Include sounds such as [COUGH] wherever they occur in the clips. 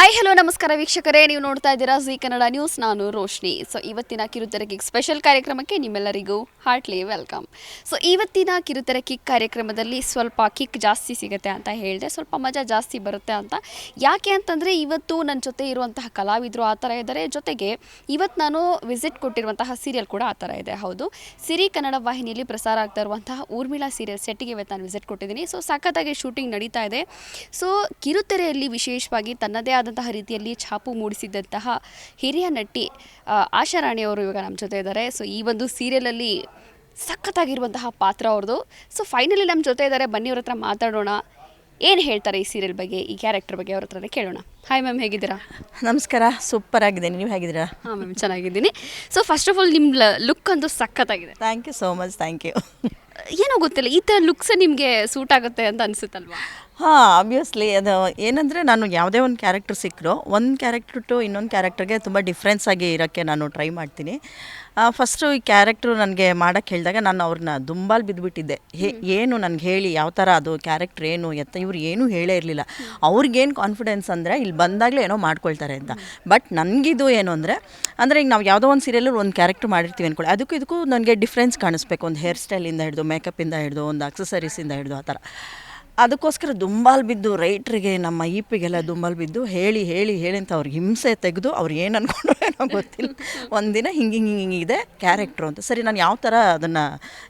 Hi hello ನಮಸ್ಕಾರ ವೀಕ್ಷಕರೇ. ನೀವು ನೋಡ್ತಾ ಇದ್ದೀರಾ ಜಿ ಕನ್ನಡ ನ್ಯೂಸ್ ನಾನು ರೋಶ್ನಿ. ಸೊ ಇವತ್ತಿನ ಕಿರುತೆರೆ ಸ್ಪೆಷಲ್ ಕಾರ್ಯಕ್ರಮಕ್ಕೆ ನಿಮ್ಮೆಲ್ಲರಿಗೂ ಹಾರ್ಟ್ಲಿ ವೆಲ್ಕಮ್ ಸೊ ಇವತ್ತಿನ ಕಿರುತೆರೆ ಕಾರ್ಯಕ್ರಮದಲ್ಲಿ ಸ್ವಲ್ಪ ಕಿಕ್ ಜಾಸ್ತಿ ಸಿಗುತ್ತೆ ಅಂತ ಹೇಳಿದೆ. ಸ್ವಲ್ಪ ಮಜಾ ಜಾಸ್ತಿ ಬರುತ್ತೆ ಅಂತ. ಯಾಕೆ ಅಂತಂದರೆ, ಇವತ್ತು ನನ್ನ ಜೊತೆ ಇರುವಂತಹ ಕಲಾವಿದರು ಆ ಥರ ಇದ್ದಾರೆ. ಜೊತೆಗೆ ಇವತ್ತು ನಾನು ವಿಸಿಟ್ ಕೊಟ್ಟಿರುವಂತಹ ಸೀರಿಯಲ್ ಕೂಡ ಆ ಥರ ಇದೆ. ಹೌದು. ಸಿರಿ ಕನ್ನಡ ವಾಹಿನಿಯಲ್ಲಿ ಪ್ರಸಾರ ಆಗ್ತಾ ಇರುವಂತಹ ಊರ್ಮಿಳಾ ಸೀರಿಯಲ್ ಸೆಟ್ಟಿಗೆ ಇವತ್ತು ನಾನು ವಿಸಿಟ್ ಕೊಟ್ಟಿದ್ದೀನಿ. ಸೊ ಸಖತ್ತಾಗಿ ಶೂಟಿಂಗ್ ನಡೀತಾ ಇದೆ. ಸೊ ಕಿರುತೆರೆಯಲ್ಲಿ ವಿಶೇಷವಾಗಿ ತನ್ನದೇ ಆದಂತಹ ರೀತಿಯಲ್ಲಿ ಛಾಪು ಮೂಡಿಸಿದಂತಹ ಹಿರಿಯ ನಟಿ ಆಶಾ ರಾಣಿ ಅವರು ಇವಾಗ ನಮ್ಮ ಜೊತೆ ಇದ್ದಾರೆ. ಸೊ ಈ ಒಂದು ಸೀರಿಯಲಲ್ಲಿ ಸಖತ್ತಾಗಿರುವಂತಹ ಪಾತ್ರ ಅವ್ರದ್ದು. ಸೊ ಫೈನಲಿ ನಮ್ಮ ಜೊತೆ ಇದ್ದಾರೆ. ಬನ್ನಿ ಅವ್ರ ಹತ್ರ ಮಾತಾಡೋಣ. ಏನು ಹೇಳ್ತಾರೆ ಈ ಸೀರಿಯಲ್ ಬಗ್ಗೆ ಈ ಕ್ಯಾರೆಕ್ಟರ್ ಬಗ್ಗೆ ಅವ್ರ ಹತ್ರನೇ ಕೇಳೋಣ. ಹಾಯ್ ಮ್ಯಾಮ್ ಹೇಗಿದ್ದೀರಾ? ನಮಸ್ಕಾರ ಸೂಪರ್ ಆಗಿದ್ದೀನಿ. ನೀವು ಹೇಗಿದ್ದೀರಾ? ಹಾಂ ಮ್ಯಾಮ್ ಚೆನ್ನಾಗಿದ್ದೀನಿ. ಸೊ ಫಸ್ಟ್ ಆಫ್ ಆಲ್ ನಿಮ್ಮ ಲುಕ್ ಅಂತೂ ಸಖತ್ತಾಗಿದೆ. Thank you so much thank you ಏನೋ ಗೊತ್ತಿಲ್ಲ ಈ ಥರ ಲುಕ್ಸ್ ನಿಮಗೆ ಸೂಟ್ ಆಗುತ್ತೆ ಅಂತ ಅನಿಸುತ್ತಲ್ವಾ? ಹಾಂ ಆಬ್ವಿಯಸ್ಲಿ ಅದು ಏನಂದರೆ ನಾನು ಯಾವುದೇ ಒಂದು ಕ್ಯಾರೆಕ್ಟರ್ ಸಿಕ್ಕರು ಒಂದು ಕ್ಯಾರೆಕ್ಟರ್ ಟು ಇನ್ನೊಂದು ಕ್ಯಾರೆಕ್ಟರ್ಗೆ ತುಂಬ ಡಿಫ್ರೆನ್ಸ್ ಆಗಿ ಇರೋಕ್ಕೆ ನಾನು ಟ್ರೈ ಮಾಡ್ತೀನಿ. ಫಸ್ಟು ಈ ಕ್ಯಾರೆಕ್ಟ್ರು ನನಗೆ ಮಾಡೋಕ್ಕೆ ಹೇಳಿದಾಗ ನಾನು ಅವ್ರನ್ನ ದುಂಬಾಲ್ ಬಿದ್ದುಬಿಟ್ಟಿದ್ದೆ ಹೇ ಏನು ನನಗೆ ಹೇಳಿ ಯಾವ ಥರ ಅದು ಕ್ಯಾರೆಕ್ಟ್ರ್ ಏನು ಎತ್ತ ಇವ್ರು ಏನೂ ಹೇಳೇ ಇರಲಿಲ್ಲ. ಅವ್ರಿಗೇನು ಕಾನ್ಫಿಡೆನ್ಸ್ ಅಂದರೆ ಇಲ್ಲಿ ಬಂದಾಗಲೇ ಏನೋ ಮಾಡ್ಕೊಳ್ತಾರೆ ಅಂತ. ಬಟ್ ನನಗಿದು ಏನು ಅಂದರೆ ಅಂದರೆ ಈಗ ನಾವು ಯಾವುದೋ ಒಂದು ಸೀರಿಯಲ್ ಒಂದು ಕ್ಯಾರೆಕ್ಟರ್ ಮಾಡಿರ್ತೀವಿ ಅಂದ್ಕೊಳ್ಳಿ ಅದಕ್ಕೂ ಇದಕ್ಕೂ ನನಗೆ ಡಿಫ್ರೆನ್ಸ್ ಕಾಣಿಸ್ಬೇಕು ಒಂದು ಹೇರ್ ಸ್ಟೈಲಿಂದ ಹಿಡಿದು ಮೇಕಪ್ಪಿಂದ ಹಿಡಿದು ಒಂದು ಅಕ್ಸಸರೀಸಿಂದ ಹಿಡಿದು ಆ ಥರ. ಅದಕ್ಕೋಸ್ಕರ ದುಂಬಾಲ್ ಬಿದ್ದು ರೈಟ್ರಿಗೆ ನಮ್ಮ ಈಪಿಗೆಲ್ಲ ದುಂಬಾಲ್ ಬಿದ್ದು ಹೇಳಿ ಹೇಳಿ ಹೇಳಿ ಅಂತ ಅವ್ರಿಗೆ ಹಿಂಸೆ ತೆಗೆದು ಅವ್ರು ಏನು ಅಂದ್ಕೊಂಡ್ರು ಏನೋ ಗೊತ್ತಿಲ್ಲ. [LAUGHS] ಒಂದಿನ ಹಿಂಗೆ ಹಿಂಗೆ ಹಿಂಗೆ ಇದೆ ಕ್ಯಾರೆಕ್ಟ್ರು ಅಂತ. ಸರಿ ನಾನು ಯಾವ ಥರ ಅದನ್ನು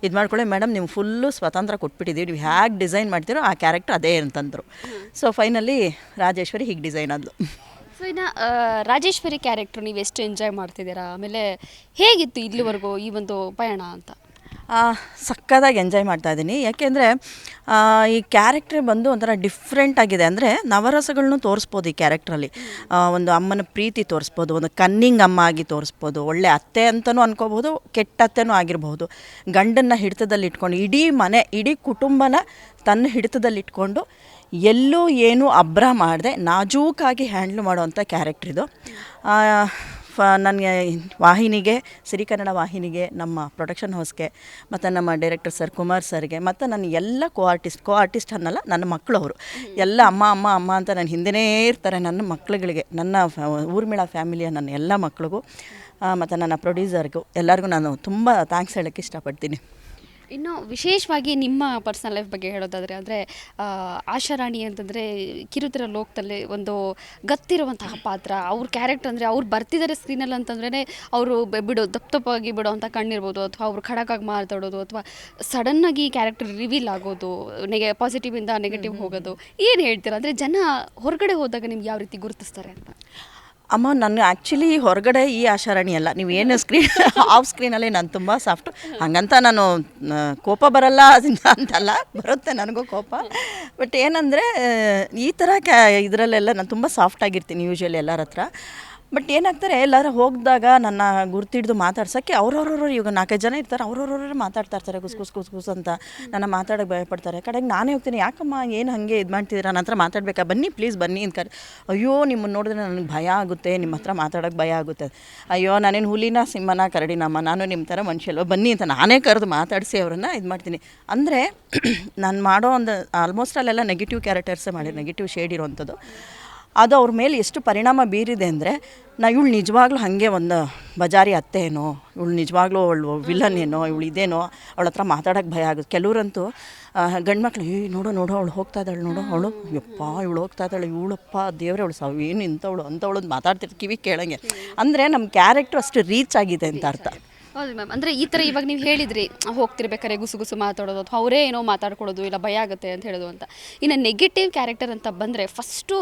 ಇದು ಮಾಡ್ಕೊಳ್ಳಿ. ಮೇಡಮ್ ನೀವು ಫುಲ್ಲು ಸ್ವತಂತ್ರ ಕೊಟ್ಬಿಟ್ಟಿದ್ದೀವಿ ನೀವು ಹೇಗೆ ಡಿಸೈನ್ ಮಾಡ್ತೀರೋ ಆ ಕ್ಯಾರೆಕ್ಟ್ರ್ ಅದೇ ಅಂತಂದರು. ಸೊ ಫೈನಲಿ ರಾಜೇಶ್ವರಿ ಹೀಗೆ ಡಿಸೈನ್ ಆದ್ಲು. ಸೊ ಇನ್ನು ರಾಜೇಶ್ವರಿ ಕ್ಯಾರೆಕ್ಟ್ರು ನೀವು ಎಷ್ಟು ಎಂಜಾಯ್ ಮಾಡ್ತಿದ್ದೀರಾ? ಆಮೇಲೆ ಹೇಗಿತ್ತು ಇಲ್ಲಿವರೆಗೂ ಈ ಒಂದು ಪಯಣ ಅಂತ? ಸಕ್ಕತ್ತಾಗಿ ಎಂಜಾಯ್ ಮಾಡ್ತಾ ಇದ್ದೀನಿ ಯಾಕೆಂದರೆ ಈ ಕ್ಯಾರೆಕ್ಟ್ರ್ ಬಂದು ಒಂಥರ ಡಿಫ್ರೆಂಟ್ ಆಗಿದೆ. ಅಂದರೆ ನವರಸಗಳನ್ನು ತೋರಿಸ್ಬೋದು ಈ ಕ್ಯಾರೆಕ್ಟ್ರಲ್ಲಿ ಒಂದು ಅಮ್ಮನ ಪ್ರೀತಿ ತೋರಿಸ್ಬೋದು ಒಂದು ಕನ್ನಿಂಗ್ ಅಮ್ಮ ಆಗಿ ತೋರಿಸ್ಬೋದು ಒಳ್ಳೆ ಅತ್ತೆ ಅಂತಲೂ ಅನ್ಕೋಬೋದು ಕೆಟ್ಟ ಅತ್ತೆನೂ ಆಗಿರ್ಬೋದು ಗಂಡನ್ನ ಹಿಡಿತದಲ್ಲಿ ಇಟ್ಕೊಂಡು ಇಡೀ ಮನೆ ಇಡೀ ಕುಟುಂಬನ ತನ್ನ ಹಿಡಿತದಲ್ಲಿಟ್ಕೊಂಡು ಎಲ್ಲೂ ಏನೂ ಅಬ್ರ ಮಾಡದೆ ನಾಜೂಕಾಗಿ ಹ್ಯಾಂಡ್ಲ್ ಮಾಡುವಂಥ ಕ್ಯಾರೆಕ್ಟ್ರ್ ಇದು. ಆ, ಫ ನನಗೆ ವಾಹಿನಿಗೆ, ಸಿರಿ ಕನ್ನಡ ವಾಹಿನಿಗೆ, ನಮ್ಮ ಪ್ರೊಡಕ್ಷನ್ ಹೌಸ್ಗೆ ಮತ್ತು ನಮ್ಮ ಡೈರೆಕ್ಟರ್ ಸರ್ ಕುಮಾರ್ ಸರ್ಗೆ ಮತ್ತು ನನ್ನ ಎಲ್ಲ ಕೋ ಆರ್ಟಿಸ್ಟ್ ಕೋ ಆರ್ಟಿಸ್ಟ್ ಅನ್ನಲ್ಲ, ನನ್ನ ಮಕ್ಕಳು ಅವರು. ಎಲ್ಲ ಅಮ್ಮ ಅಮ್ಮ ಅಮ್ಮ ಅಂತ ನನ್ನ ಹಿಂದೆನೇ ಇರ್ತಾರೆ ನನ್ನ ಮಕ್ಕಳುಗಳಿಗೆ ನನ್ನ ಊರ್ಮಿಳಾ ಫ್ಯಾಮಿಲಿಯ ನನ್ನ ಎಲ್ಲ ಮಕ್ಕಳಿಗೂ ಮತ್ತು ನನ್ನ ಪ್ರೊಡ್ಯೂಸರ್ಗೂ ಎಲ್ಲರಿಗೂ ನಾನು ತುಂಬ ಥ್ಯಾಂಕ್ಸ್ ಹೇಳೋಕ್ಕೆ ಇಷ್ಟಪಡ್ತೀನಿ. ಇನ್ನು ವಿಶೇಷವಾಗಿ ನಿಮ್ಮ ಪರ್ಸನಲ್ ಲೈಫ್ ಬಗ್ಗೆ ಹೇಳೋದಾದರೆ ಅಂದರೆ ಆಶಾರಾಣಿ ಅಂತಂದರೆ ಕಿರುತೆರ ಲೋಕದಲ್ಲಿ ಒಂದು ಗತ್ತಿರುವಂತಹ ಪಾತ್ರ. ಅವ್ರ ಕ್ಯಾರೆಕ್ಟರ್ ಅಂದರೆ ಅವ್ರು ಬರ್ತಿದ್ದಾರೆ ಸ್ಕ್ರೀನಲ್ಲಿ ಅಂತಂದ್ರೆ ಅವರು ಬಿಡೋ ದಪ್ಪ ದಪ್ಪಾಗಿ ಬಿಡೋ ಅಂತ ಕಣ್ಣಿರ್ಬೋದು ಅಥವಾ ಅವ್ರು ಖಡಕಾಗಿ ಮಾತಾಡೋದು ಅಥವಾ ಸಡನ್ನಾಗಿ ಕ್ಯಾರೆಕ್ಟರ್ ರಿವೀಲ್ ಆಗೋದು ನೆಗೆ ಪಾಸಿಟಿವಿಂದ ನೆಗೆಟಿವ್ ಹೋಗೋದು ಏನು ಹೇಳ್ತೀರಾ? ಅಂದರೆ ಜನ ಹೊರಗಡೆ ಹೋದಾಗ ನಿಮ್ಗೆ ಯಾವ ರೀತಿ ಗುರುತಿಸ್ತಾರೆ ಅಂತ? ಅಮ್ಮ, ನಾನು ಆ್ಯಕ್ಚುಲಿ ಹೊರಗಡೆ ಈ ಆಶಾರಾಣಿ ಅಲ್ಲ. ನೀವು ಏನು ಸ್ಕ್ರೀನ್ ಆಫ್ ಸ್ಕ್ರೀನಲ್ಲಿ ನಾನು ತುಂಬ ಸಾಫ್ಟು ಹಾಗಂತ ನಾನು ಕೋಪ ಬರಲ್ಲ ಅಂತಲ್ಲ. ಬರುತ್ತೆ ನನಗೂ ಕೋಪ. ಬಟ್ ಏನಂದರೆ ಈ ಥರ ಕ್ಯಾ ಇದರಲ್ಲೆಲ್ಲ ನಾನು ತುಂಬ ಸಾಫ್ಟ್ ಆಗಿರ್ತೀನಿ ಯೂಶ್ವಲಿ ಎಲ್ಲರ ಹತ್ರ. ಬಟ್ ಏನಾಗ್ತಾರೆ, ಎಲ್ಲರೂ ಹೋಗಿದಾಗ ನನ್ನ ಗುರ್ತಿಡ್ದು ಮಾತಾಡ್ಸೋಕ್ಕೆ ಅವ್ರವ್ರವ್ರು ಇವಾಗ ನಾಲ್ಕೈದು ಜನ ಇರ್ತಾರೆ ಅವ್ರವ್ರವ್ರು ಮಾತಾಡ್ತಾ ಇರ್ತಾರೆ, ಕುಸ್ ಕುಸ್ ಕುಸ್ ಅಂತ. ನನ್ನ ಮಾತಾಡೋಕ್ಕೆ ಭಯಪಡ್ತಾರೆ. ಕಡೆಗೆ ನಾನೇ ಹೋಗ್ತೀನಿ, ಯಾಕಮ್ಮ ಏನು ಹಾಗೆ ಇದು ಮಾಡ್ತಿದ್ದೀರಾ ನನ್ನ ಹತ್ರ ಮಾತಾಡಬೇಕಾ? ಬನ್ನಿ ಪ್ಲೀಸ್ ಬನ್ನಿ ಅಂತ ಕರೆ ಅಯ್ಯೋ ನಿಮ್ಮನ್ನು ನೋಡಿದ್ರೆ ನನಗೆ ಭಯ ಆಗುತ್ತೆ ನಿಮ್ಮ ಹತ್ರ ಮಾತಾಡೋಕ್ಕೆ ಭಯ ಆಗುತ್ತೆ. ಅಯ್ಯೋ, ನಾನೇನು ಹುಲಿನ, ಸಿಂಹನ, ಕರಡಿನಮ್ಮ, ನಾನು ನಿಮ್ಮ ಥರ ಮನುಷ್ಯಲ್ವ? ಬನ್ನಿ ಅಂತ ನಾನೇ ಕರೆದು ಮಾತಾಡಿಸಿ ಅವರನ್ನು ಇದು ಮಾಡ್ತೀನಿ. ಅಂದರೆ [CLEARS THROAT] ನಾನು ಮಾಡೋ ಒಂದು ಆಲ್ಮೋಸ್ಟ್ ಅಲ್ಲೆಲ್ಲ ನೆಗೆಟಿವ್ ಕ್ಯಾರೆಕ್ಟರ್ಸೇ ಮಾಡಿ ನೆಗೆಟಿವ್ ಶೇಡ್ ಇರೋವಂಥದ್ದು ಅದು ಅವ್ರ ಮೇಲೆ ಎಷ್ಟು ಪರಿಣಾಮ ಬೀರಿದೆ ಅಂದರೆ, ನಾ ಇವಳು ನಿಜವಾಗ್ಲೂ ಹಾಗೆ ಒಂದು ಬಜಾರಿ ಅತ್ತೆ ಏನೋ ಇವಳು ನಿಜವಾಗ್ಲೂ ಅವಳು ವಿಲನ್ ಏನೋ, ಇವಳು ಇದೇನೋ, ಅವಳ ಹತ್ರ ಮಾತಾಡೋಕ್ಕೆ ಭಯ ಆಗುತ್ತೆ. ಕೆಲವರಂತೂ ಗಂಡು ಮಕ್ಳು ಏ ನೋಡು ನೋಡು, ಅವಳು ಹೋಗ್ತಾ ಇದ್ದಾಳೆ, ನೋಡು, ಅವಳು. ಯಪ್ಪ, ಇವಳು ಹೋಗ್ತಾ ಇದ್ದಾಳೆ, ಇವಳಪ್ಪ, ದೇವ್ರೆ, ಅವಳು ಸಾವು, ಏನು ಇಂಥವಳು ಅಂಥವಳು ಅಂತ ಮಾತಾಡ್ತಿರ್ತಾರೆ ಕಿವಿ ಕೇಳೋಂಗೆ. ಅಂದರೆ ನಮ್ಮ ಕ್ಯಾರೆಕ್ಟ್ರು ಅಷ್ಟು ರೀಚ್ ಆಗಿದೆ ಅಂತ ಅರ್ಥ. ಹೌದು ಮ್ಯಾಮ್ ಅಂದರೆ ಈ ಥರ ಇವಾಗ ನೀವು ಹೇಳಿದ್ರಿ ಹೋಗ್ತಿರ್ಬೇಕಾದ್ರೆ ಗುಸು ಗುಸು ಮಾತಾಡೋದು ಅಥವಾ ಅವರೇ ಏನೋ ಮಾತಾಡ್ಕೊಳ್ಳೋದು ಇಲ್ಲ ಭಯ ಆಗುತ್ತೆ ಅಂತ ಹೇಳೋದು ಅಂತ. ಇನ್ನು ನೆಗೆಟಿವ್ ಕ್ಯಾರೆಕ್ಟರ್ ಅಂತ ಬಂದರೆ ಫಸ್ಟು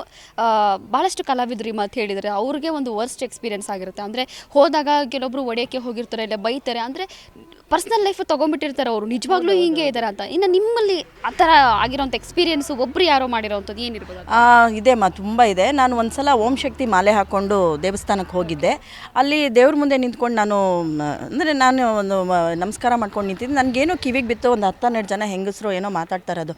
ಭಾಳಷ್ಟು ಕಲಾವಿದ್ರಿ ಮತ್ತು ಮಾತು ಹೇಳಿದರೆ ಅವ್ರಿಗೆ ಒಂದು ವರ್ಸ್ಟ್ ಎಕ್ಸ್ಪೀರಿಯನ್ಸ್ ಆಗಿರುತ್ತೆ. ಅಂದರೆ ಹೋದಾಗ ಕೆಲವೊಬ್ರು ಒಡೆಯೋಕ್ಕೆ ಹೋಗಿರ್ತಾರೆ, ಇಲ್ಲ ಬೈತಾರೆ, ಅಂದರೆ ಪರ್ಸ್ನಲ್ ಲೈಫ್ ತೊಗೊಂಡ್ಬಿಟ್ಟಿರ್ತಾರೆ ಅವರು. ನಿಜವಾಗ್ಲೂ ಹಿಂಗೆ ಇದ್ದಾರೆ ಅಂತ. ಇನ್ನು ನಿಮ್ಮಲ್ಲಿ ಆ ಥರ ಆಗಿರೋಂಥ ಎಕ್ಸ್ಪೀರಿಯನ್ಸು ಒಬ್ರು ಯಾರೋ ಮಾಡಿರೋವಂಥದ್ದು ಏನಿರ್ಬೋದು? ಆ, ಇದೆ ಮಾ ತುಂಬ ಇದೆ. ನಾನು ಒಂದ್ಸಲ ಓಂ ಶಕ್ತಿ ಮಾಲೆ ಹಾಕ್ಕೊಂಡು ದೇವಸ್ಥಾನಕ್ಕೆ ಹೋಗಿದ್ದೆ. ಅಲ್ಲಿ ದೇವ್ರ ಮುಂದೆ ನಿಂತ್ಕೊಂಡು ನಾನು ಅಂದರೆ ನಾನು ಒಂದು ಮ- ನಮಸ್ಕಾರ ಮಾಡ್ಕೊಂಡು ನಿಂತಿದ್ದೆ. ನನಗೇನೋ ಕಿವಿಗೆ ಬಿತ್ತು ಒಂದು ಹತ್ತು ಹನ್ನೆರಡು ಜನ ಹೆಂಗಸರು ಏನೋ ಮಾತಾಡ್ತಾರೆ ಅದು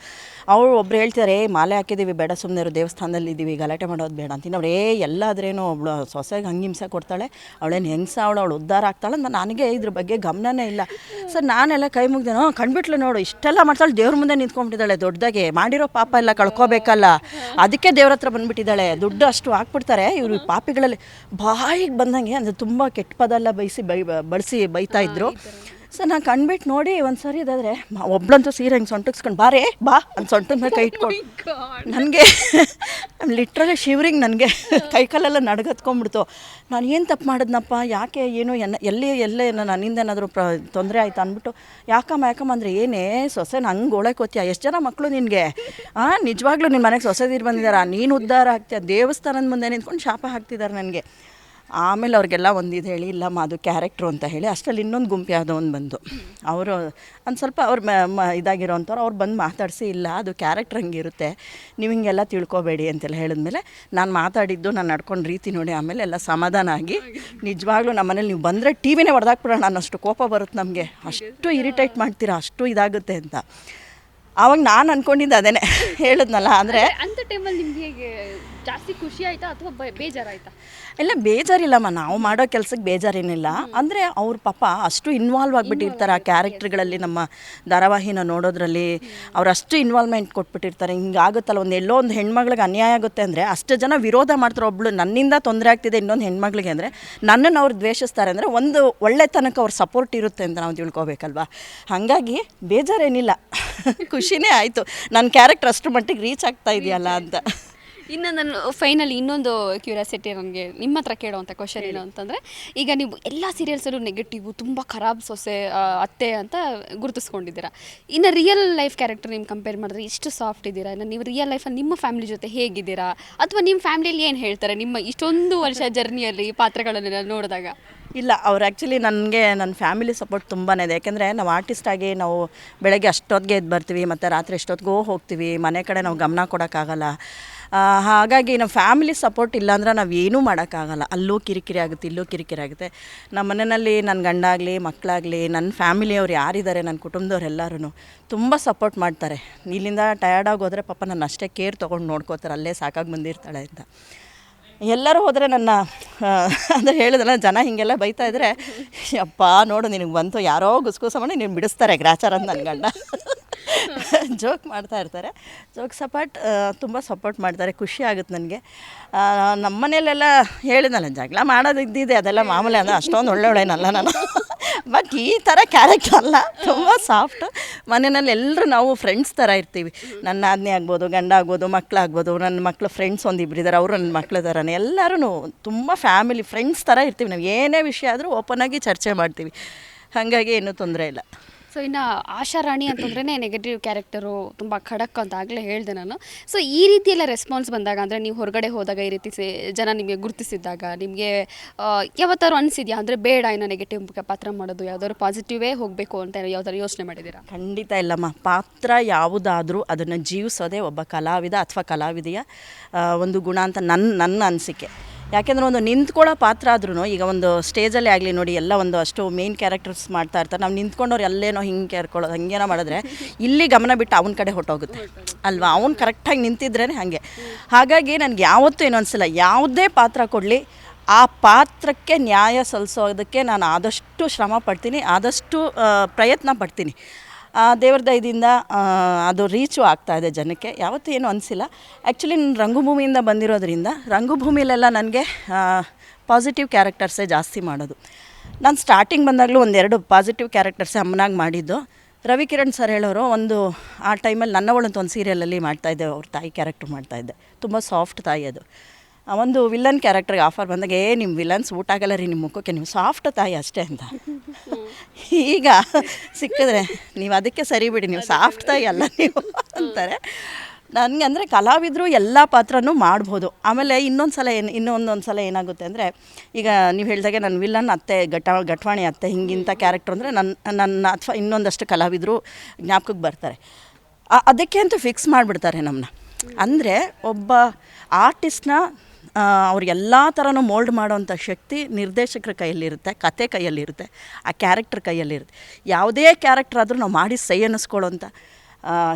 ಅವ್ರು ಒಬ್ರು ಹೇಳ್ತಾರೆ ಏ ಮಾಲೆ ಹಾಕಿದ್ದೀವಿ ಬೇಡ ಸುಮ್ಮನೆ ಇರೋ ದೇವಸ್ಥಾನದಲ್ಲಿ ಇದ್ದೀವಿ ಗಲಾಟೆ ಮಾಡೋದು ಬೇಡ ಅಂತ ಅವ್ರು ಏ ಎಲ್ಲಾದ್ರೇನೋ ಒಬ್ಳು ಸೊಸೆಗೆ ಹಂಗೆ ಹಿಂಸೆ ಕೊಡ್ತಾಳೆ. ಅವಳೇನು ಹೆಂಗಸ ಅವಳು ಅವಳು ಉದ್ಧಾರ ಆಗ್ತಾಳೆ ಅಂತ ನನಗೆ ಇದ್ರ ಬಗ್ಗೆ ಗಮನನೇ ಇಲ್ಲ. ಸರ್ ನಾನೆಲ್ಲ ಕೈ ಮುಗ್ದೆ ಹ್ಞೂ ಕಂಡ್ಬಿಟ್ಲು ನೋಡು ಇಷ್ಟೆಲ್ಲ ಮಾಡ್ತಾಳೆ ದೇವ್ರ ಮುಂದೆ ನಿಂತ್ಕೊಂಡ್ಬಿಟ್ಟಿದ್ದಾಳೆ ದೊಡ್ಡದಾಗೆ. ಮಾಡಿರೋ ಪಾಪ ಎಲ್ಲ ಕಳ್ಕೊಬೇಕಲ್ಲ. ಅದಕ್ಕೆ ದೇವ್ರ ಹತ್ರ ಬಂದ್ಬಿಟ್ಟಿದ್ದಾಳೆ. ದುಡ್ಡು ಅಷ್ಟು ಹಾಕ್ಬಿಡ್ತಾರೆ. ಇವರು ಪಾಪಿಗಳಲ್ಲಿ ಬಾಯಿಗೆ ಬಂದಂಗೆ ಅಂದರೆ ತುಂಬ ಕೆಟ್ಟ ಪದ ಎಲ್ಲ ಬೈಸಿ ಬೈ ಬಳಸಿ ಬೈತಾ ಇದ್ರು. ಸೊ ನಾನು ಕಂಡ್ಬಿಟ್ಟು ನೋಡಿ ಒಂದು ಸರಿ ಇದಾದರೆ ಒಬ್ಳಂತೂ ಸೀರೆ ಹಿಂಗೆ ಸೊಂಟಕ್ಸ್ಕೊಂಡು ಬಾರೇ ಬಾ. ಅಂತ ಸೊಂಟದ ಮೇಲೆ ಕೈ ಇಟ್ಕೊಂಡು ನನಗೆ ಲಿಟ್ರಲಿ ಶಿವರಿಂಗ್ ನನಗೆ. ಕೈಕಾಲೆಲ್ಲ ನಡ್ಗತ್ಕೊಂಡ್ಬಿಡ್ತು. ನಾನು ಏನು ತಪ್ಪು ಮಾಡಿದ್ನಪ್ಪ? ಯಾಕೆ ಏನು ಎನ್ನ ಎಲ್ಲಿ ಎಲ್ಲೇ ನನ್ನಿಂದ ಏನಾದರೂ ಪ್ರ ತೊಂದರೆ ಆಯ್ತು ಅಂದ್ಬಿಟ್ಟು ಯಾಕಮ್ಮ ಯಾಕಮ್ಮ ಅಂದರೆ ಏನೇ ಸೊಸೆ ನಂಗೆ ಓಳಕೋತ್ಯಾ ಎಷ್ಟು ಜನ ಮಕ್ಕಳು ನಿನಗೆ? ಹಾಂ ನಿಜವಾಗ್ಲೂ ನಿನ್ನ ಮನೆಗೆ ಸೊಸೆದಿರು ಬಂದಿದ್ದಾರಾ ನೀನು ಉದ್ಧಾರ ಆಗ್ತೀಯ? ದೇವಸ್ಥಾನದ ಮುಂದೆ ನಿಂತ್ಕೊಂಡು ಶಾಪ ಹಾಕ್ತಿದ್ದಾರೆ ನನಗೆ. ಆಮೇಲೆ ಅವ್ರಿಗೆಲ್ಲ ಒಂದು ಇದು ಹೇಳಿ ಇಲ್ಲಮ್ಮ ಅದು ಕ್ಯಾರೆಕ್ಟ್ರು ಅಂತ ಹೇಳಿ ಅಷ್ಟರಲ್ಲಿ ಇನ್ನೊಂದು ಗುಂಪು ಯಾವುದೋ ಒಂದು ಬಂದು. ಅವರು ಒಂದು ಸ್ವಲ್ಪ ಅವ್ರು ಮ ಅವ್ರು ಬಂದು ಮಾತಾಡಿಸಿ, ಇಲ್ಲ ಅದು ಕ್ಯಾರೆಕ್ಟ್ರ್ ಹಂಗಿರುತ್ತೆ, ನೀವು ಹಿಂಗೆಲ್ಲ ತಿಳ್ಕೊಬೇಡಿ ಅಂತೆಲ್ಲ ಹೇಳಿದ್ಮೇಲೆ ನಾನು ಮಾತಾಡಿದ್ದು, ನಾನು ನಡ್ಕೊಂಡು ರೀತಿ ನೋಡಿ ಆಮೇಲೆ ಎಲ್ಲ ಸಮಾಧಾನ ಆಗಿ ನಿಜವಾಗ್ಲೂ ನಮ್ಮ ಮನೇಲಿ ನೀವು ಬಂದರೆ ಟಿ ವಿನೇ ಹೊಡೆದಾಕ್ಬಿಡೋಣ ಅಷ್ಟು ಕೋಪ ಬರುತ್ತೆ ನಮಗೆ. ಅಷ್ಟು ಇರಿಟೇಟ್ ಮಾಡ್ತೀರಾ, ಅಷ್ಟು ಇದಾಗುತ್ತೆ ಅಂತ. ಆವಾಗ ನಾನು ಅಂದ್ಕೊಂಡಿದ್ದೆ ಅದೇನೆ, ಹೇಳಿದ್ನಲ್ಲ, ಅಂದರೆ ಟೈಮಲ್ಲಿ ನಿಮಗೆ ಜಾಸ್ತಿ ಖುಷಿ ಆಯ್ತಾ ಅಥವಾ ಬೇಜಾರಾಯ್ತಾ? ಇಲ್ಲ ಬೇಜಾರಿಲ್ಲಮ್ಮ. ನಾವು ಮಾಡೋ ಕೆಲಸಕ್ಕೆ ಬೇಜಾರೇನಿಲ್ಲ. ಅಂದರೆ ಅವ್ರ ಪಾಪ ಅಷ್ಟು ಇನ್ವಾಲ್ವ್ ಆಗಿಬಿಟ್ಟಿರ್ತಾರೆ ಆ ಕ್ಯಾರೆಕ್ಟ್ರ್ಗಳಲ್ಲಿ ನಮ್ಮ ಧಾರಾವಾಹಿನ ನೋಡೋದ್ರಲ್ಲಿ. ಅವ್ರು ಅಷ್ಟು ಇನ್ವಾಲ್ವ್ಮೆಂಟ್ ಕೊಟ್ಬಿಟ್ಟಿರ್ತಾರೆ. ಹಿಂಗಾಗುತ್ತಲ್ಲ ಒಂದು ಎಲ್ಲೋ ಒಂದು ಹೆಣ್ಮಗ್ಳಿಗೆ ಅನ್ಯಾಯ ಆಗುತ್ತೆ ಅಂದರೆ ಅಷ್ಟು ಜನ ವಿರೋಧ ಮಾಡ್ತಾರೆ. ಒಬ್ಳು ನನ್ನಿಂದ ತೊಂದರೆ ಆಗ್ತಿದೆ ಇನ್ನೊಂದು ಹೆಣ್ಮಗ್ಳಿಗೆ ಅಂದರೆ ನನ್ನನ್ನು ಅವ್ರು ದ್ವೇಷಿಸ್ತಾರೆ ಅಂದರೆ ಒಂದು ಒಳ್ಳೆ ತನಕ ಅವ್ರ ಸಪೋರ್ಟ್ ಇರುತ್ತೆ ಅಂತ ನಾವು ತಿಳ್ಕೊಬೇಕಲ್ವಾ? ಹಾಗಾಗಿ ಬೇಜಾರೇನಿಲ್ಲ. [LAUGHS] ಖುಷಿನೇ ಆಯಿತು. ನನ್ನ ಕ್ಯಾರೆಕ್ಟರ್ ಅಷ್ಟು ಮಟ್ಟಿಗೆ ರೀಚ್ ಆಗ್ತಾ ಇದೆಯಲ್ಲ ಅಂತ. ಇನ್ನು ನಾನು ಫೈನಲಿ ಇನ್ನೊಂದು ಕ್ಯೂರಿಯಾಸಿಟಿ ನನಗೆ ನಿಮ್ಮ ಹತ್ರ ಕೇಳುವಂಥ ಕ್ವಶನ್ ಏನು ಅಂತಂದರೆ ಈಗ ನೀವು ಎಲ್ಲ ಸೀರಿಯಲ್ಸಲ್ಲೂ ನೆಗೆಟಿವ್ ತುಂಬ ಖರಾಬ್ ಸೊಸೆ ಆ, ಅತ್ತೆ ಅಂತ ಗುರುತಿಸ್ಕೊಂಡಿದ್ದೀರಾ. ಇನ್ನು ರಿಯಲ್ ಲೈಫ್ ಕ್ಯಾರೆಕ್ಟರ್ ನಿಮ್ಮ ಕಂಪೇರ್ ಮಾಡಿದ್ರೆ ಎಷ್ಟು ಸಾಫ್ಟ್ ಇದ್ದೀರಾ? ಇನ್ನು ನೀವು ರಿಯಲ್ ಲೈಫಲ್ಲಿ ನಿಮ್ಮ ಫ್ಯಾಮಿಲಿ ಜೊತೆ ಹೇಗಿದ್ದೀರಾ? ಅಥವಾ ನಿಮ್ಮ ಫ್ಯಾಮಿಲಿಯಲ್ಲಿ ಏನು ಹೇಳ್ತಾರೆ? ನಿಮ್ಮ ಇಷ್ಟೊಂದು ವರ್ಷ ಜರ್ನಿಯಲ್ಲಿ ಪಾತ್ರಗಳನ್ನೆಲ್ಲ ನೋಡಿದಾಗ. ಇಲ್ಲ ಅವ್ರು ಆ್ಯಕ್ಚುಲಿ ನನಗೆ ನನ್ನ ಫ್ಯಾಮಿಲಿ ಸಪೋರ್ಟ್ ತುಂಬಾ ಇದೆ. ಯಾಕೆಂದರೆ ನಾವು ಆರ್ಟಿಸ್ಟ್ ಆಗಿ ನಾವು ಬೆಳಗ್ಗೆ ಅಷ್ಟೊತ್ತಿಗೆ ಎದ್ದು ಬರ್ತೀವಿ ಮತ್ತು ರಾತ್ರಿ ಎಷ್ಟೊತ್ತಿಗೂ ಹೋಗ್ತೀವಿ. ಮನೆ ಕಡೆ ನಾವು ಗಮನ ಕೊಡೋಕ್ಕಾಗಲ್ಲ. ಹಾಗಾಗಿ ನಮ್ಮ ಫ್ಯಾಮಿಲಿ ಸಪೋರ್ಟ್ ಇಲ್ಲಾಂದ್ರೆ ನಾವು ಏನೂ ಮಾಡೋಕ್ಕಾಗಲ್ಲ. ಅಲ್ಲೂ ಕಿರಿಕಿರಿ ಆಗುತ್ತೆ, ಇಲ್ಲೂ ಕಿರಿಕಿರಿ ಆಗುತ್ತೆ. ನಮ್ಮ ಮನೆಯಲ್ಲಿ ನನ್ನ ಗಂಡ ಆಗಲಿ ಮಕ್ಕಳಾಗಲಿ ನನ್ನ ಫ್ಯಾಮಿಲಿಯವ್ರು ಯಾರಿದ್ದಾರೆ ನನ್ನ ಕುಟುಂಬದವ್ರು ತುಂಬ ಸಪೋರ್ಟ್ ಮಾಡ್ತಾರೆ. ಇಲ್ಲಿಂದ ಟಯರ್ಡಾಗಿ ಹೋದರೆ ಪಾಪ ನನ್ನ ಅಷ್ಟೇ ಕೇರ್ ತೊಗೊಂಡು ನೋಡ್ಕೋತಾರೆ, ಅಲ್ಲೇ ಸಾಕಾಗಿ ಬಂದಿರ್ತಾಳೆ ಅಂತ. ಎಲ್ಲರೂ ಹೋದರೆ ನನ್ನ ಅಂದರೆ ಹೇಳಿದ್ರೆ ಜನ ಹೀಗೆಲ್ಲ ಬೈತಾ ಇದ್ದರೆ ಅಪ್ಪ ನೋಡು, ನಿನಗೆ ಬಂತು, ಯಾರೋ ಗುಸ್ಗುಸ ಮಾಡಿ ನೀನು ಬಿಡಿಸ್ತಾರೆ, ಗ್ರಾಚಾರ ಅಂತ ನನ್ನ ಗಂಡ. [LAUGHS] ಜೋಕ್ ಮಾಡ್ತಾ ಇರ್ತಾರೆ. ಜೋಕ್ ಸಪೋರ್ಟ್ ತುಂಬ ಸಪೋರ್ಟ್ ಮಾಡ್ತಾರೆ. ಖುಷಿ ಆಗುತ್ತೆ ನನಗೆ. ನಮ್ಮ ಮನೆಯಲ್ಲೆಲ್ಲ ಹೇಳಿದ್ನಲ್ಲ, ಜಗಳ ಮಾಡೋದು ಇದ್ದಿದೆ ಅದೆಲ್ಲ ಮಾಮೂಲಿ ಅಂದರೆ ಅಷ್ಟೊಂದು ಒಳ್ಳೊಳ್ಳೆನಲ್ಲ ನಾನು. [LAUGHS] ಬಟ್ ಈ ಥರ ಕ್ಯಾರೆಕ್ಟರ್ ಅಲ್ಲ. ತುಂಬ ಸಾಫ್ಟ್ ಮನೆಯಲ್ಲಿ ಎಲ್ಲರೂ ನಾವು ಫ್ರೆಂಡ್ಸ್ ಥರ ಇರ್ತೀವಿ. ನನ್ನ ಆಜ್ಞೆ ಆಗ್ಬೋದು, ಗಂಡ ಆಗ್ಬೋದು ಮಕ್ಕಳಾಗ್ಬೋದು ನನ್ನ ಮಕ್ಕಳು ಫ್ರೆಂಡ್ಸ್ ಒಂದು ಇಬ್ಬರು ಇದ್ದಾರೆ ಅವರು ನನ್ನ ಮಕ್ಕಳ ಥರನೇ ಎಲ್ಲರೂ ತುಂಬ ಫ್ಯಾಮಿಲಿ ಫ್ರೆಂಡ್ಸ್ ಥರ ಇರ್ತೀವಿ ನಾವು. ಏನೇ ವಿಷಯ ಆದರೂ ಓಪನ್ ಆಗಿ ಚರ್ಚೆ ಮಾಡ್ತೀವಿ. ಹಾಗಾಗಿ ಏನೂ ತೊಂದರೆ ಇಲ್ಲ. ಸೊ ಇನ್ನು ಆಶಾ ರಾಣಿ ಅಂತಂದ್ರೇ ನೆಗೆಟಿವ್ ಕ್ಯಾರೆಕ್ಟರು ತುಂಬ ಖಡಕ್ ಅಂತ ಆಗಲೇ ಹೇಳಿದೆ ನಾನು. ಸೊ ಈ ರೀತಿಯೆಲ್ಲ ರೆಸ್ಪಾನ್ಸ್ ಬಂದಾಗ ಅಂದರೆ ನೀವು ಹೊರಗಡೆ ಹೋದಾಗ ಈ ರೀತಿ ಜನ ನಿಮಗೆ ಗುರುತಿಸಿದ್ದಾಗ ನಿಮಗೆ ಯಾವತ್ತಾರು ಅನಿಸಿದ್ಯಾ? ಅಂದರೆ ಬೇಡ, ಇನ್ನು ನೆಗೆಟಿವ್ ಪಾತ್ರ ಮಾಡೋದು, ಯಾವ್ದಾದ್ರು ಪಾಸಿಟಿವೇ ಹೋಗಬೇಕು ಅಂತ ಯಾವ್ದಾದ್ರು ಯೋಚನೆ ಮಾಡಿದ್ದೀರಾ? ಖಂಡಿತ ಇಲ್ಲಮ್ಮ. ಪಾತ್ರ ಯಾವುದಾದ್ರೂ ಅದನ್ನು ಜೀವಿಸೋದೇ ಒಬ್ಬ ಕಲಾವಿದ ಅಥವಾ ಕಲಾವಿದೆಯ ಒಂದು ಗುಣ ಅಂತ ನನ್ನ ನನ್ನ ಅನಿಸಿಕೆ. ಯಾಕೆಂದರೆ ಒಂದು ನಿಂತ್ಕೊಳ್ಳೋ ಪಾತ್ರ ಆದ್ರೂ ಈಗ ಒಂದು ಸ್ಟೇಜಲ್ಲೇ ಆಗಲಿ ನೋಡಿ ಎಲ್ಲ ಒಂದು ಅಷ್ಟು ಮೇನ್ ಕ್ಯಾರೆಕ್ಟರ್ಸ್ ಮಾಡ್ತಾ ಇರ್ತಾರೆ. ನಾವು ನಿಂತ್ಕೊಂಡವ್ರು ಎಲ್ಲೇನೋ ಹಿಂಗೆ ಕೇರ್ಕೊಳ್ಳೋದು ಹಂಗೇನೋ ಮಾಡಿದ್ರೆ ಇಲ್ಲಿ ಗಮನ ಬಿಟ್ಟು ಅವನ ಕಡೆ ಹೊಟ್ಟೋಗುತ್ತೆ ಅಲ್ವಾ? ಅವ್ನು ಕರೆಕ್ಟಾಗಿ ನಿಂತಿದ್ರೇ ಹಾಗೆ. ಹಾಗಾಗಿ ನನಗೆ ಯಾವತ್ತೂ ಏನು ಅನಿಸಿಲ್ಲ ಯಾವುದೇ ಪಾತ್ರ ಕೊಡಲಿ, ಆ ಪಾತ್ರಕ್ಕೆ ನ್ಯಾಯ ಸಲ್ಲಿಸೋದಕ್ಕೆ ನಾನು ಆದಷ್ಟು ಶ್ರಮ ಪಡ್ತೀನಿ, ಆದಷ್ಟು ಪ್ರಯತ್ನ ಪಡ್ತೀನಿ. ದೇವ್ರ ದಯದಿಂದ ಅದು ರೀಚು ಆಗ್ತಾ ಇದೆ ಜನಕ್ಕೆ. ಯಾವತ್ತೂ ಏನು ಅನಿಸಿಲ್ಲ. ಆ್ಯಕ್ಚುಲಿ ನಾನು ರಂಗಭೂಮಿಯಿಂದ ಬಂದಿರೋದ್ರಿಂದ, ರಂಗಭೂಮಿಲೆಲ್ಲ ನನಗೆ ಪಾಸಿಟಿವ್ ಕ್ಯಾರೆಕ್ಟರ್ಸೇ ಜಾಸ್ತಿ ಮಾಡೋದು. ನಾನು ಸ್ಟಾರ್ಟಿಂಗ್ ಬಂದಾಗಲೂ ಒಂದೆರಡು ಪಾಸಿಟಿವ್ ಕ್ಯಾರೆಕ್ಟರ್ಸೇ ಅಮ್ಮನಾಗಿ ಮಾಡಿದ್ದು. ರವಿಕಿರಣ್ ಸರ್ ಹೇಳೋರು, ಒಂದು, ಆ ಟೈಮಲ್ಲಿ ನನ್ನವಳಂತ ಒಂದು ಸೀರಿಯಲಲ್ಲಿ ಮಾಡ್ತಾಯಿದ್ದೆ ಅವ್ರ ತಾಯಿ ಕ್ಯಾರೆಕ್ಟರ್ ಮಾಡ್ತಾಯಿದ್ದೆ ತುಂಬ ಸಾಫ್ಟ್ ತಾಯಿ ಅದು. ಒಂದು ವಿಲನ್ ಕ್ಯಾರೆಕ್ಟರ್ಗೆ ಆಫರ್ ಬಂದಾಗ, ಏ ನಿಮ್ಮ ವಿಲನ್ಸ್ ಊಟ ಆಗಲ್ಲ ರೀ ನಿಮ್ಮ ಮುಖಕ್ಕೆ, ನೀವು ಸಾಫ್ಟ್ ತಾಯಿ ಅಷ್ಟೇ ಅಂತ. ಈಗ ಸಿಕ್ಕಿದ್ರೆ, ನೀವು ಅದಕ್ಕೆ ಸರಿ ಬಿಡಿ, ನೀವು ಸಾಫ್ಟ್ ತಾಯಿ ಅಲ್ಲ ನೀವು ಅಂತಾರೆ. ನನಗೆ ಅಂದರೆ ಕಲಾವಿದರು ಎಲ್ಲ ಪಾತ್ರನೂ ಮಾಡ್ಬೋದು. ಆಮೇಲೆ ಇನ್ನೊಂದು ಸಲ ಏನು, ಇನ್ನೊಂದೊಂದು ಸಲ ಏನಾಗುತ್ತೆ ಅಂದರೆ, ಈಗ ನೀವು ಹೇಳಿದಾಗೆ ನನ್ನ ವಿಲನ್ ಅತ್ತೆ, ಘಟ, ಘಟವಾಣಿ ಅತ್ತೆ ಹಿಂಗಿಂಥ ಕ್ಯಾರೆಕ್ಟರ್ ಅಂದರೆ ನನ್ನ ನನ್ನ ಅಥವಾ ಇನ್ನೊಂದಷ್ಟು ಕಲಾವಿದರು ಜ್ಞಾಪಕಕ್ಕೆ ಬರ್ತಾರೆ. ಅದಕ್ಕೆ ಅಂತೂ ಫಿಕ್ಸ್ ಮಾಡಿಬಿಡ್ತಾರೆ ನಮ್ಮನ್ನ ಅಂದರೆ ಒಬ್ಬ ಆರ್ಟಿಸ್ಟ್ನ ಅವ್ರು ಎಲ್ಲ ಥರನೂ ಮೋಲ್ಡ್ ಮಾಡೋವಂಥ ಶಕ್ತಿ ನಿರ್ದೇಶಕರ ಕೈಯಲ್ಲಿರುತ್ತೆ, ಕತೆ ಕೈಯಲ್ಲಿರುತ್ತೆ, ಆ ಕ್ಯಾರೆಕ್ಟರ್ ಕೈಯಲ್ಲಿರುತ್ತೆ. ಯಾವುದೇ ಕ್ಯಾರೆಕ್ಟರ್ ಆದರೂ ನಾವು ಮಾಡಿ ಸೈ ಅನ್ನಿಸ್ಕೊಳ್ಳೋಂಥ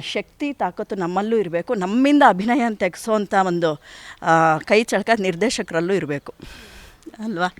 ಶಕ್ತಿ, ತಾಕತ್ತು ನಮ್ಮಲ್ಲೂ ಇರಬೇಕು. ನಮ್ಮಿಂದ ಅಭಿನಯ ತೆಗೆಸೋವಂಥ ಒಂದು ಕೈ ಚಳಕ ನಿರ್ದೇಶಕರಲ್ಲೂ ಇರಬೇಕು. ಅಲ್ವಾ?